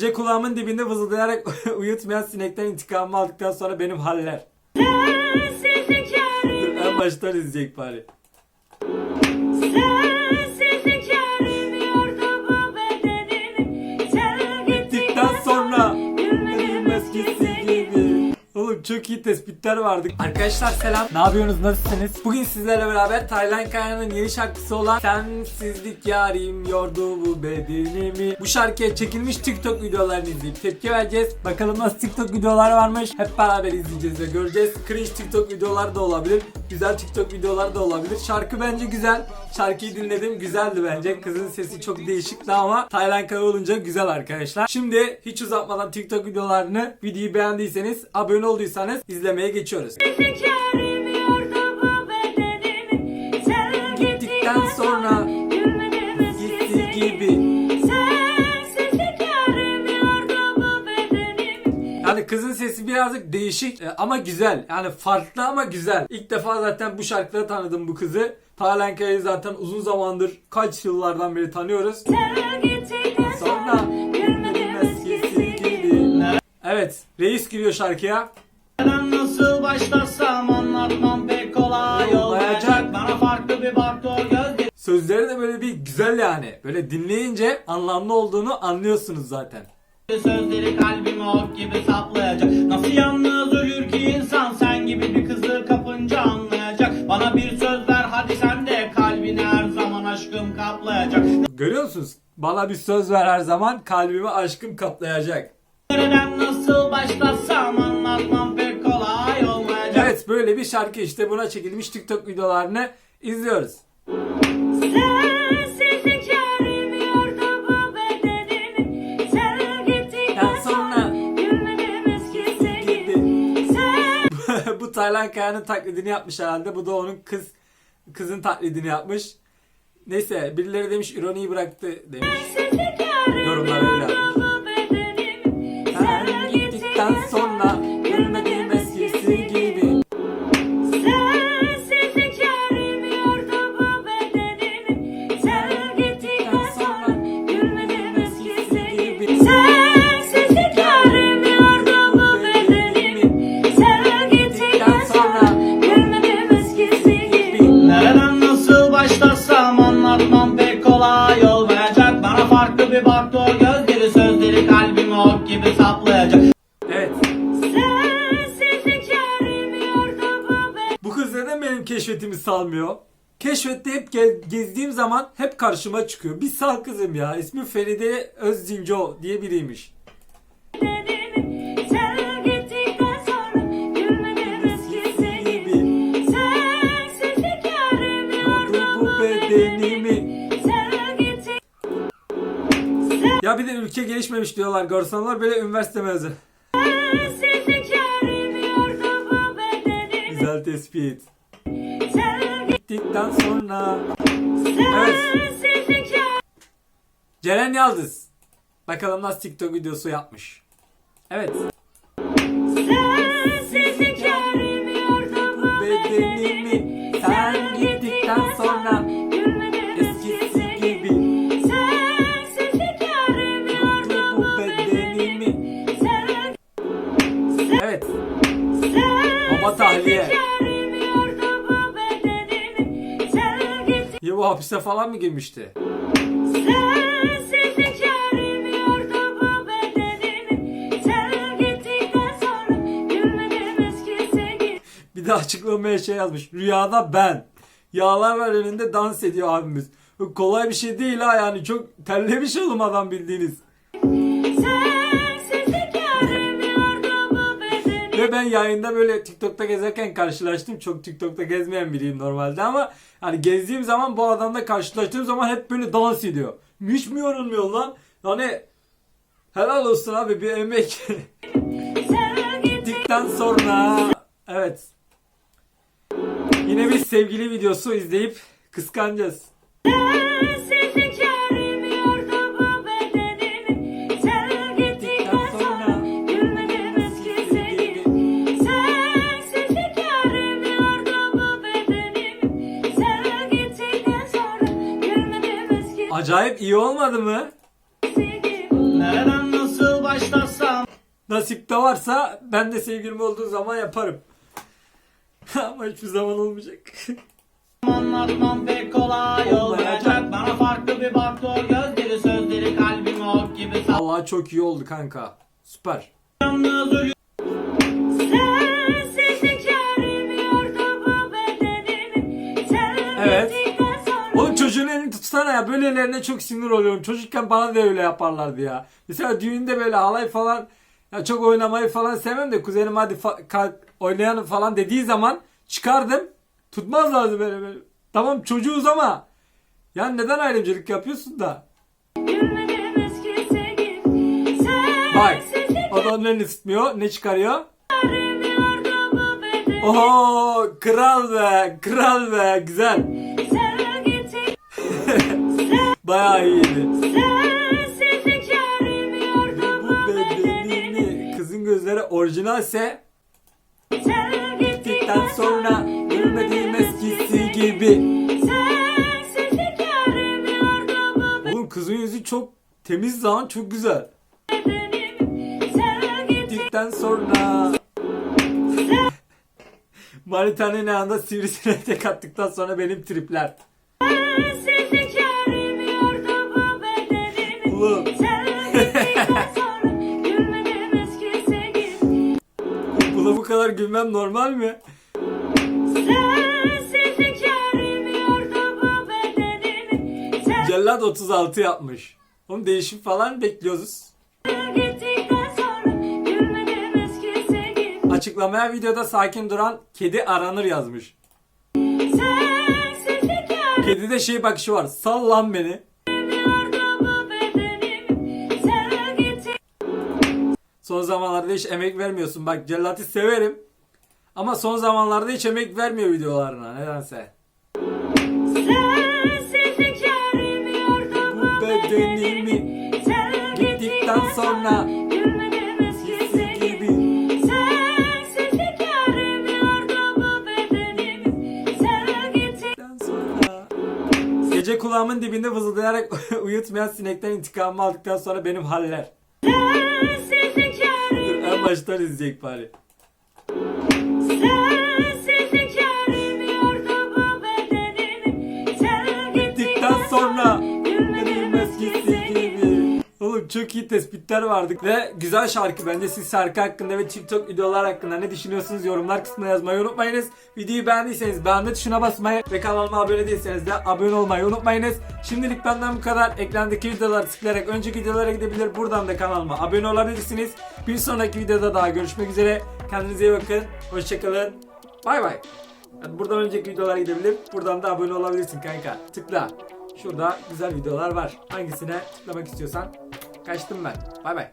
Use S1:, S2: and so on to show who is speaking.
S1: Gece kulağımın dibinde vızıldayarak uyutmayan sinekten intikamımı aldıktan sonra benim haller.
S2: Yarim
S1: En baştan izleyecek bari.
S2: Sensizlik
S1: çok iyi tespitler vardı. Arkadaşlar selam. Ne yapıyorsunuz? Nasılsınız? Bugün sizlerle beraber Taylan Kaya'nın yeni şarkısı olan Sensizlik Yarim Yordu Bu Bedenimi. Bu şarkıya çekilmiş TikTok videolarını izleyip tepki vereceğiz. Bakalım nasıl TikTok videolar varmış. Hep beraber izleyeceğiz ve göreceğiz. Cringe TikTok videolar da olabilir. Güzel TikTok videolar da olabilir. Şarkı bence güzel. Şarkıyı dinledim. Güzeldi bence. Kızın sesi çok değişikti ama Taylan Kaya olunca güzel arkadaşlar. Şimdi hiç uzatmadan TikTok videolarını videoyu beğendiyseniz abone olduysanız izlemeye geçiyoruz. Gittikten sonra Gitti
S2: gibi
S1: Yani kızın sesi birazcık değişik e, ama güzel. Yani farklı ama güzel. İlk defa zaten bu şarkıda tanıdım bu kızı. Taylan Kaya'yı zaten uzun zamandır kaç yıllardan beri tanıyoruz. Sonra Evet, reis giriyor şarkıya.
S3: Başlasam anlatmam pek kolay olmayacak Bana farklı bir baktı o
S1: Sözleri de böyle bir güzel yani. Böyle dinleyince anlamlı olduğunu anlıyorsunuz zaten.
S3: Sözleri kalbime ok gibi saplayacak Nasıl yalnız ölür ki insan sen gibi bir kızı kapınca anlayacak Bana bir söz ver hadi sen de kalbini her zaman aşkım kaplayacak
S1: Görüyor musunuz? Bana bir söz ver her zaman kalbimi aşkım kaplayacak.
S3: Nereden nasıl başlasam anlatmam pek
S1: böyle bir şarkı işte buna çekilmiş TikTok videolarını izliyoruz.
S2: Sonra
S1: bu Taylan Kaya'nın taklidini yapmış herhalde. Bu da onun kız kızın taklidini yapmış. Neyse birileri demiş ironiyi bıraktı demiş. Yorumlar öyle yapmış. Neden benim keşfetimi salmıyor? Keşfette hep ge- gezdiğim zaman hep karşıma çıkıyor. Bir sal kızım ya. İsmi Feride Özzinco diye biriymiş. Ya bir de ülke gelişmemiş diyorlar görsenler böyle üniversite mezunu. Güzel tespit.
S2: Sen
S1: Gittikten sonra. Evet. Ceren Yaldız. Bakalım nasıl TikTok videosu yapmış. Evet.
S2: Sensizlik
S1: Ya bu hapiste falan mı girmişti? Bir de açıklamaya şey yazmış. Rüyada ben. Yağlar var önünde dans ediyor abimiz. Kolay bir şey değil ha yani çok terlemiş oğlum adam bildiğiniz. Ben yayında böyle TikTok'ta gezerken karşılaştım. Çok TikTok'ta gezmeyen biriyim normalde ama hani gezdiğim zaman bu adamla karşılaştığım zaman hep böyle dans ediyor. Hiç mi yorulmuyor lan? Yani helal olsun abi bir emek.
S2: Gittikten
S1: sonra evet. Yine bir sevgili videosu izleyip kıskanacağız. İyi olmadı mı?
S3: Nereden nasıl
S1: Nasipte varsa ben de sevgilim olduğu zaman yaparım. Ama hiçbir zaman olmayacak.
S3: Anlatmam pek kolay olmayacak Bana farklı bir baktı gözleri sözleri kalbimi ok gibi
S1: Allah çok iyi oldu kanka. Süper.
S3: Yalnız
S1: çocuğun elini tutsana ya. Böyle ellerine çok sinir oluyorum. Çocukken bana da öyle yaparlardı ya. Mesela düğünde böyle halay falan ya çok oynamayı falan sevmem de kuzenim hadi fa- oynayalım falan dediği zaman çıkardım. Tutmazlardı böyle böyle. Tamam çocuğuz ama ya neden ayrımcılık yapıyorsun da? Bak
S2: Sensizlik
S1: o da onun elini tutmuyor. Ne çıkarıyor? Oho kral be kral be güzel. Bayağı iyiydi. Bu bedenini kızın gözleri orijinalse gittikten sonra gülmediğim eskisi gibi. Oğlum kızın yüzü çok temiz lan çok güzel. Gittikten sonra Manitanın yanında sivrisinek tek attıktan sonra benim tripler. Kadar gülmem normal mi? Cellat 36 yapmış. Oğlum değişim falan bekliyoruz. Açıklamaya videoda sakin duran kedi aranır yazmış. Kedide şey bakışı var. Sal lan beni. Son zamanlarda hiç emek vermiyorsun. Bak Cellat'ı severim. Ama son zamanlarda hiç emek vermiyor videolarına nedense. Bu bedenimi sonra
S2: gibi
S1: Gittikten sonra. Gece kulağımın dibinde vızıldayarak uyutmayan sinekten intikamımı aldıktan sonra benim haller. Baştan izleyecek bari. Çok iyi tespitler vardı ve güzel şarkı bence siz şarkı hakkında ve TikTok videolar hakkında ne düşünüyorsunuz yorumlar kısmına yazmayı unutmayınız. Videoyu beğendiyseniz beğenme tuşuna basmayı ve kanalıma abone değilseniz de abone olmayı unutmayınız. Şimdilik benden bu kadar. Ekrandaki videoları tıklayarak önceki videolara gidebilir. Buradan da kanalıma abone olabilirsiniz. Bir sonraki videoda daha görüşmek üzere. Kendinize iyi bakın. Hoşçakalın. Bay bay. Yani buradan önceki videolara gidebilir. Buradan da abone olabilirsin kanka. Tıkla. Şurada güzel videolar var. Hangisine tıklamak istiyorsan. Kaçtım ben. Bay bay.